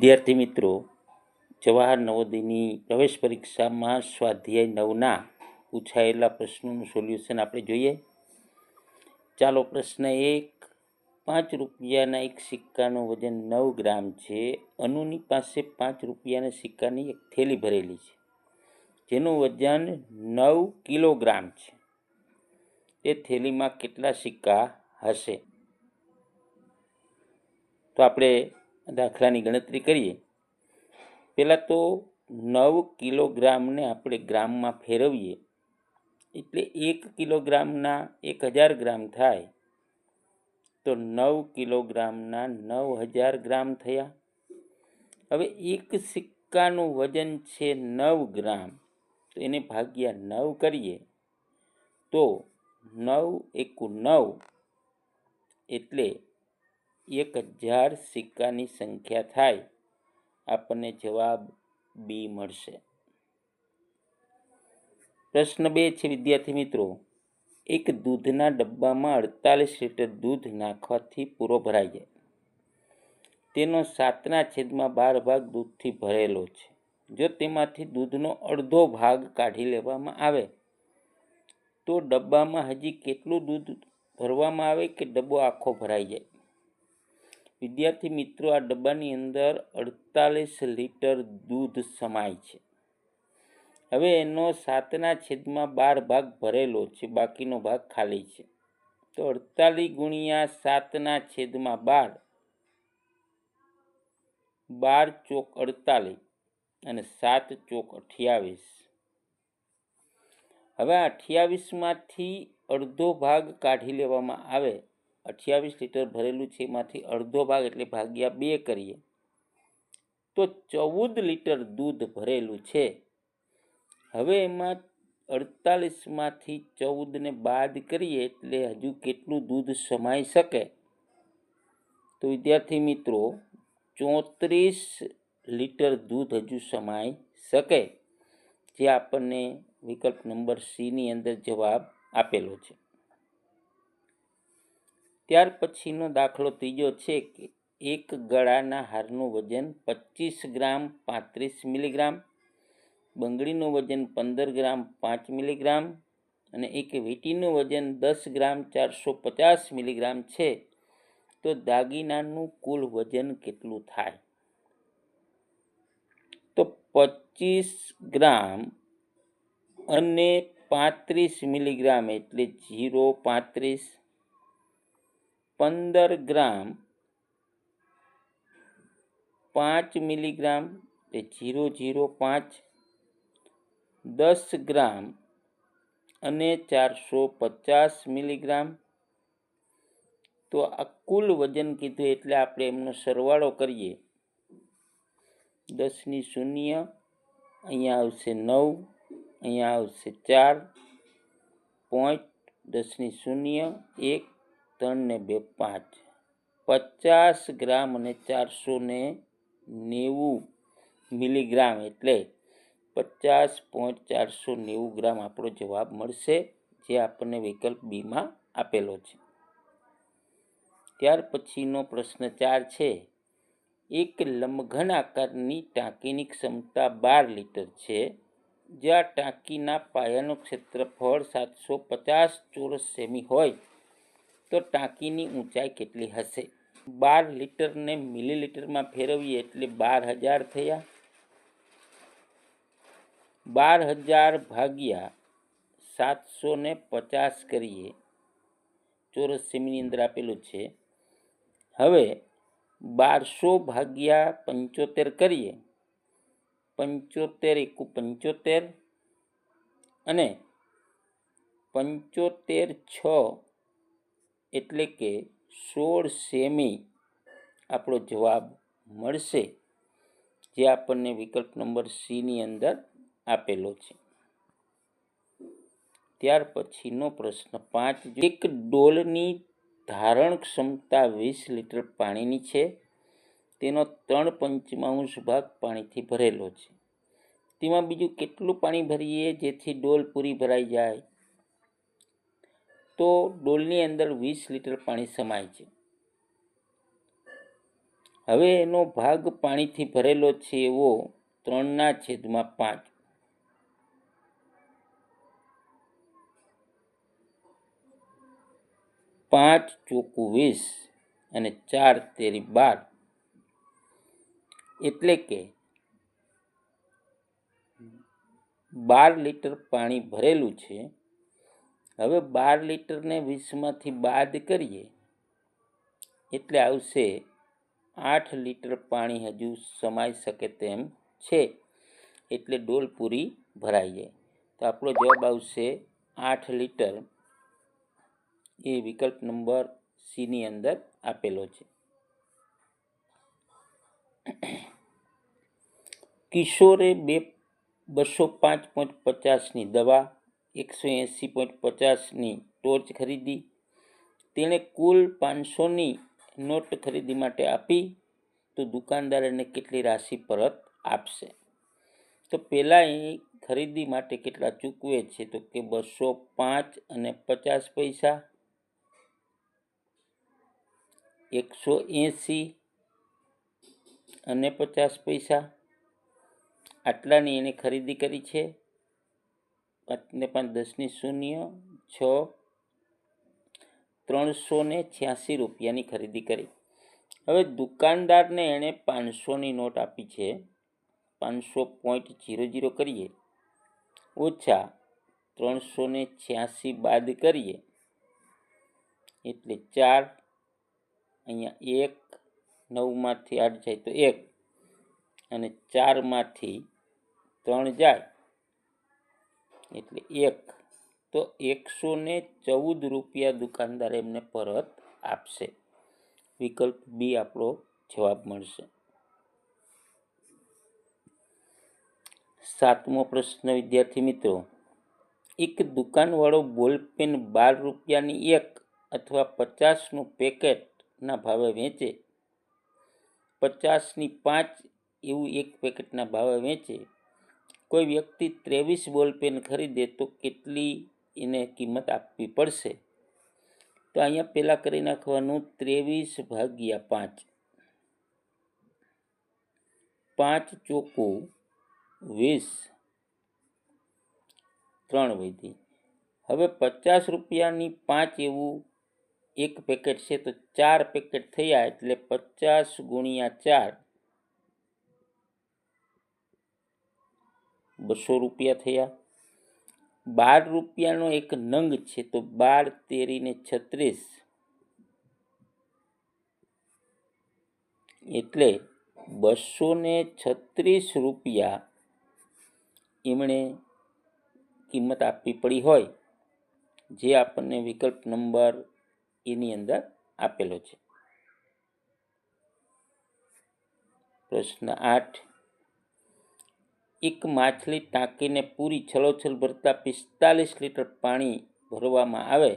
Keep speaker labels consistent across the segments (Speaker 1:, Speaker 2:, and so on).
Speaker 1: વિદ્યાર્થી મિત્રો, જવાહર નવોદયની પ્રવેશ પરીક્ષામાં સ્વાધ્યાય નવના પૂછાયેલા પ્રશ્નોનું સોલ્યુશન આપણે જોઈએ. ચાલો પ્રશ્ન એક, પાંચ રૂપિયાના એક સિક્કાનું વજન નવ ગ્રામ છે. અનુની પાસે પાંચ રૂપિયાના સિક્કાની એક થેલી ભરેલી છે, જેનું વજન નવ કિલોગ્રામ છે. તે થેલીમાં કેટલા સિક્કા હશે? તો આપણે દાખલાની ગણતરી કરીએ. પહેલાં તો નવ કિલોગ્રામને આપણે ગ્રામમાં ફેરવીએ. એટલે એક કિલોગ્રામના એક હજાર ગ્રામ થાય. તો નવ કિલોગ્રામના નવ હજાર ગ્રામ થયા. હવે એક સિક્કાનું વજન છે નવ ગ્રામ. તો એને ભાગ્યા નવ કરીએ. તો નવ એકુ નવ. એટલે એક હજાર સિક્કાની સંખ્યા થાય, આપણને જવાબ બી મળશે. પ્રશ્ન બે છે, વિદ્યાર્થી મિત્રો. એક દૂધના ડબ્બામાં અડતાલીસ લીટર દૂધ નાખવાથી પૂરો ભરાઈ જાય. તેનો સાતના છેદમાં બાર ભાગ દૂધથી ભરેલો છે. જો તેમાંથી દૂધનો અડધો ભાગ કાઢી લેવામાં આવે, તો ડબ્બામાં હજી કેટલું દૂધ ભરવામાં આવે કે ડબ્બો આખો ભરાઈ જાય? વિદ્યાર્થી મિત્રો, આ ડબ્બાની અંદર અડતાલીસ લીટર દૂધ સમાય છે. હવે એનો સાતના છેદમાં બાર ભાગ ભરેલો છે, બાકીનો ભાગ ખાલી છે. તો અડતાલીસ ગુણ્યા સાતના છેદમાં બાર બાર ચોક અડતાલીસ અને સાત ચોક અઠ્યાવીસ. હવે અઠ્યાવીસમાંથી અડધો ભાગ કાઢી લેવામાં આવે અઠ્યાવીસ લીટર ભરેલું છે, એમાંથી અડધો ભાગ એટલે ભાગ્યા બે કરીએ. તો ચૌદ લીટર દૂધ ભરેલું છે. હવે એમાં અડતાલીસમાંથી ચૌદને બાદ કરીએ એટલે હજુ કેટલું દૂધ સમાઈ શકે? તો વિદ્યાર્થી મિત્રો, ચોત્રીસ લીટર દૂધ હજુ સમાઈ શકે, જે આપણને વિકલ્પ નંબર સીની અંદર જવાબ આપેલો છે. ત્યાર પછીનો દાખલો ત્રીજો છે કે એક ગળાના હારનું વજન પચીસ ગ્રામ પાંત્રીસ મિલીગ્રામ, બંગડીનું વજન પંદર ગ્રામ પાંચ મિલીગ્રામ અને એક વીંટીનું વજન દસ ગ્રામ ચારસો પચાસ મિલીગ્રામ છે. તો દાગીનાનું કુલ વજન કેટલું થાય? તો પચીસ ગ્રામ અને પાંત્રીસ મિલીગ્રામ એટલે જીરો પાંત્રીસ પંદર ગ્રામ પાંચ મિલીગ્રામ એ જીરો જીરો પાંચ, દસ ગ્રામ અને ચારસો પચાસ મિલીગ્રામ. તો આ કુલ વજન કીધું એટલે આપણે એમનો સરવાળો કરીએ. દસની શૂન્ય, અહીંયા આવશે નવ, અહીંયા આવશે ચાર, પોઈન્ટ દસની શૂન્ય, એક ત્રણ ને બે પાંચ. પચાસ ગ્રામ અને ચારસો ને નેવું મિલીગ્રામ એટલે પચાસ પોઈન્ટ ચારસો નેવું ગ્રામ આપણો જવાબ મળશે જે આપણને વિકલ્પ બીમાં આપેલો છે. ત્યાર પછીનો પ્રશ્ન ચાર છે, એક લંબઘન આકારની ટાંકીની ક્ષમતા બાર લીટર છે, જ્યાં ટાંકીના પાયાનું ક્ષેત્રફળ સાતસો પચાસ ચોરસ સેમી હોય. તો ટાંકીની ઊંચાઈ કેટલી હશે? બાર લીટરને મિલીલીટરમાં ફેરવીએ એટલે બાર હજાર થયા. બાર હજાર ભાગ્યા સાતસો ને પચાસ કરીએ. ચોરસ સેમીની અંદર આપેલું છે. હવે બારસો ભાગ્યા પંચોતેર કરીએ. પંચોતેર એકુ પંચોતેર અને પંચોતેર છ એટલે કે સોળ સેમી આપણો જવાબ મળશે, જે આપણને વિકલ્પ નંબર સીની અંદર આપેલો છે. ત્યાર પછીનો પ્રશ્ન પાંચ. એક ડોલની ધારણ ક્ષમતા વીસ લીટર પાણીની છે. તેનો ત્રણ પંચમાંશ ભાગ પાણીથી ભરેલો છે. તેમાં બીજું કેટલું પાણી ભરીએ જેથી ડોલ પૂરી ભરાઈ જાય? તો ડોલની અંદર વીસ લીટર પાણી સમાય છે. હવે એનો ભાગ પાણીથી ભરેલો છે એવો ત્રણના છેદમાં પાંચ. પાંચ ચોખ્ખું વીસ અને ચાર તેરી બાર. એટલે કે બાર લીટર પાણી ભરેલું છે હવે બાર લીટરને વીસમાંથી બાદ કરીએ, એટલે આવશે આઠ લીટર પાણી હજુ સમાઈ શકે તેમ છે, એટલે ડોલ પૂરી ભરાઈ જાય તો આપણો જવાબ આવશે આઠ લીટર એ વિકલ્પ નંબર સીની અંદર આપેલો છે. કિશોરે બે બસો પાંચ પોઈન્ટ પચાસની દવા એકસો એંસી પોઈન્ટ પચાસની ટોર્ચ ખરીદી. તેણે કુલ પાંચસોની નોટ ખરીદી માટે આપી. તો દુકાનદાર એને કેટલી રાશિ પરત આપશે? તો પહેલાં એ ખરીદી માટે કેટલા ચૂકવે છે? તો કે બસો પાંચ અને પચાસ પૈસા. એકસો એંસી અને પચાસ પૈસા. આટલાની એને ખરીદી કરી છે. પાંચને પાંચ દસની શૂન્ય, છ, ત્રણસો ને છ્યાસી રૂપિયાની ખરીદી કરી. હવે દુકાનદારને એણે પાંચસોની નોટ આપી છે. પાંચસો પોઈન્ટ જીરો જીરો કરીએ. ઓછા ત્રણસો ને છ્યાસી બાદ કરીએ. એટલે ચાર, અહીંયા એક, નવમાંથી આઠ જાય તો એક. અને ચારમાંથી ત્રણ જાય. એટલે એક. તો એકસો ને ચૌદ રૂપિયા દુકાનદાર એમને પરત આપશે. વિકલ્પ બી આપણો જવાબ મળશે. સાતમો પ્રશ્ન, વિદ્યાર્થી મિત્રો. એક દુકાનવાળો બોલપેન બાર રૂપિયાની એક અથવા પચાસનું પેકેટના ભાવે વેચે. પચાસની પાંચ એવું એક પેકેટના ભાવે વેચે. કોઈ વ્યક્તિ ત્રેવીસ બોલપેન ખરીદે તો કેટલી એને કિંમત આપવી પડશે? તો અહીંયા પહેલાં કરી નાખવાનું ત્રેવીસ ભાગ્યા પાંચ. પાંચ ચોકુ વીસ. ત્રણ વૈધી. હવે પચાસ રૂપિયાની પાંચ એવું એક પેકેટ છે તો ચાર પેકેટ થયા એટલે પચાસ ગુણ્યા ચાર. બસો રૂપિયા થયા. બાર રૂપિયાનો એક નંગ છે, તો બાર તેરીને છત્રીસ. એટલે બસો ને છત્રીસ રૂપિયા એમણે કિંમત આપવી પડી હોય, જે આપણને વિકલ્પ નંબર એની અંદર આપેલો છે. પ્રશ્ન આઠ. એક માછલી ટાંકીને પૂરી છલોછલ ભરતા પિસ્તાલીસ લીટર પાણી ભરવામાં આવે.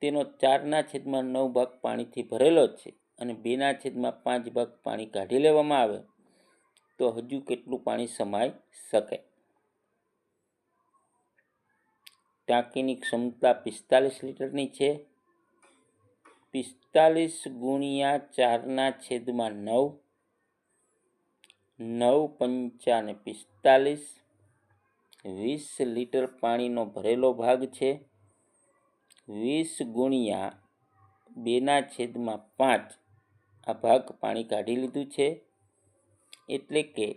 Speaker 1: તેનો ચારના છેદમાં નવ ભાગ પાણીથી ભરેલો છે અને બેના છેદમાં પાંચ ભાગ પાણી કાઢી લેવામાં આવે. તો હજુ કેટલું પાણી સમાઈ શકે? ટાંકીની ક્ષમતા પિસ્તાલીસ લીટરની છે. પિસ્તાલીસ ગુણ્યા ચારના છેદમાં નવ નવ પંચાને પિસ્તાલીસ વીસ લીટર પાણીનો ભરેલો ભાગ છે. વીસ ગુણ્યા બેના છેદમાં પાંચ. આ ભાગ પાણી કાઢી લીધું છે. એટલે કે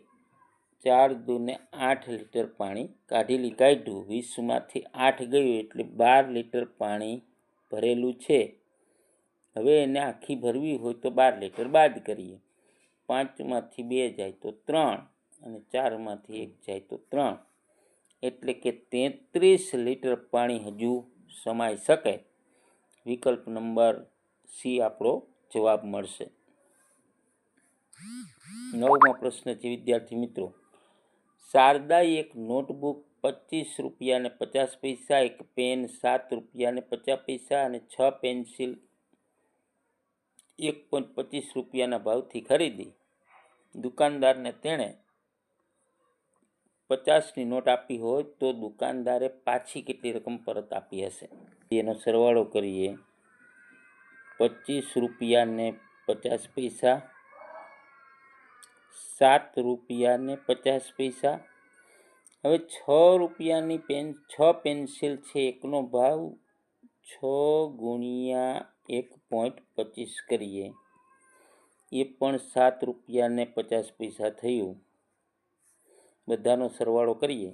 Speaker 1: ચાર દૂને આઠ લીટર પાણી કાઢી કાઢ્યું. વીસમાંથી આઠ ગયું એટલે બાર લીટર પાણી ભરેલું છે. હવે એને આખી ભરવી હોય તો બાર લીટર બાદ કરીએ. પાંચમાંથી બે જાય તો ત્રણ અને ચારમાંથી એક જાય તો ત્રણ. એટલે કે તેત્રીસ લીટર પાણી હજુ સમાઈ શકે. વિકલ્પ નંબર સી આપણો જવાબ મળશે. નવમો પ્રશ્ન છે, વિદ્યાર્થી મિત્રો. શારદાએ એક નોટબુક પચીસ રૂપિયા ને પચાસ પૈસા, એક પેન સાત રૂપિયા ને પચાસ પૈસા અને છ પેન્સિલ એક પોઈન્ટ પચીસ રૂપિયાના ભાવથી ખરીદી. દુકાનદારને તેણે પચાસની નોટ આપી હોય તો દુકાનદારે પાછી કેટલી રકમ પરત આપી હશે? એનો સરવાળો કરીએ. પચીસ રૂપિયાને પચાસ પૈસા, સાત રૂપિયાને પચાસ પૈસા. હવે છ રૂપિયાની પેન, છ પેન્સિલ છે, એકનો ભાવ છ ગુણ્યા એક પોઈન્ટ પચીસ કરીએ. એ પણ સાત રૂપિયાને પચાસ પૈસા થયું. બધાનો સરવાળો કરીએ.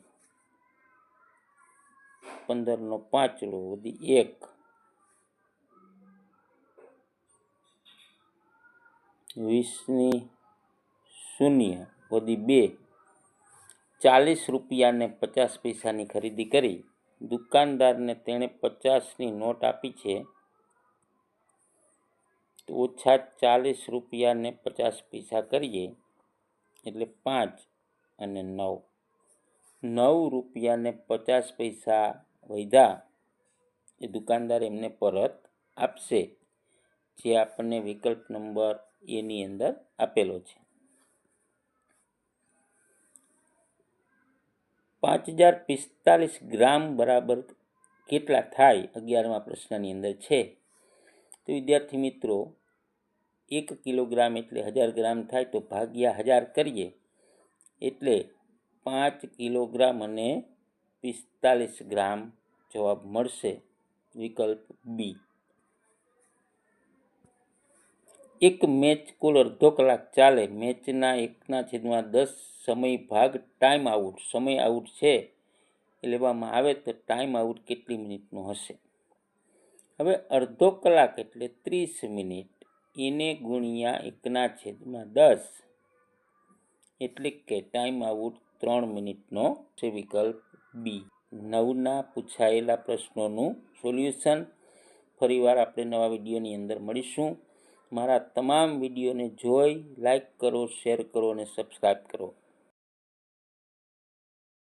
Speaker 1: પંદરનો પાંચડો વધી એક. વીસની શૂન્ય, વધી બે. ચાલીસ રૂપિયાને પચાસ પૈસાની ખરીદી કરી. દુકાનદારને તેણે પચાસની નોટ આપી છે. તો ઓછા ચાલીસ રૂપિયાને પચાસ પૈસા કરીએ, એટલે પાંચ અને નવ. નવ રૂપિયાને પચાસ પૈસા વધ્યા એ દુકાનદાર એમને પરત આપશે, જે આપણને વિકલ્પ નંબર એની અંદર આપેલો છે. પાંચ હજાર પિસ્તાલીસ ગ્રામ બરાબર કેટલા થાય, અગિયારમા પ્રશ્નની અંદર છે. તો વિદ્યાર્થી મિત્રો, એક કિલોગ્રામ એટલે હજાર ગ્રામ થાય તો ભાગ્યા હજાર કરીએ. એટલે પાંચ કિલોગ્રામ અને પિસ્તાલીસ ગ્રામ જવાબ મળશે વિકલ્પ બી. એક મેચ કુલ અડધો કલાક ચાલે, મેચના એકના છેદમાં દસ સમય ભાગ ટાઈમ આઉટ સમય આઉટ છે. એ લેવામાં આવે તો ટાઈમ આઉટ કેટલી મિનિટનો હશે? હવે અડધો કલાક એટલે ત્રીસ મિનિટ. એને ગુણ્યા એકના છેદમાં દસ. એટલે કે ટાઈમ આઉટ ત્રણ મિનિટનો છે વિકલ્પ બી નવના પૂછાયેલા પ્રશ્નોનું સોલ્યુશન ફરીવાર આપણે નવા વિડીયોની અંદર મળીશું. મારા તમામ વિડીયોને જોઈ લાઈક કરો શેર કરો અને સબસ્ક્રાઈબ કરો.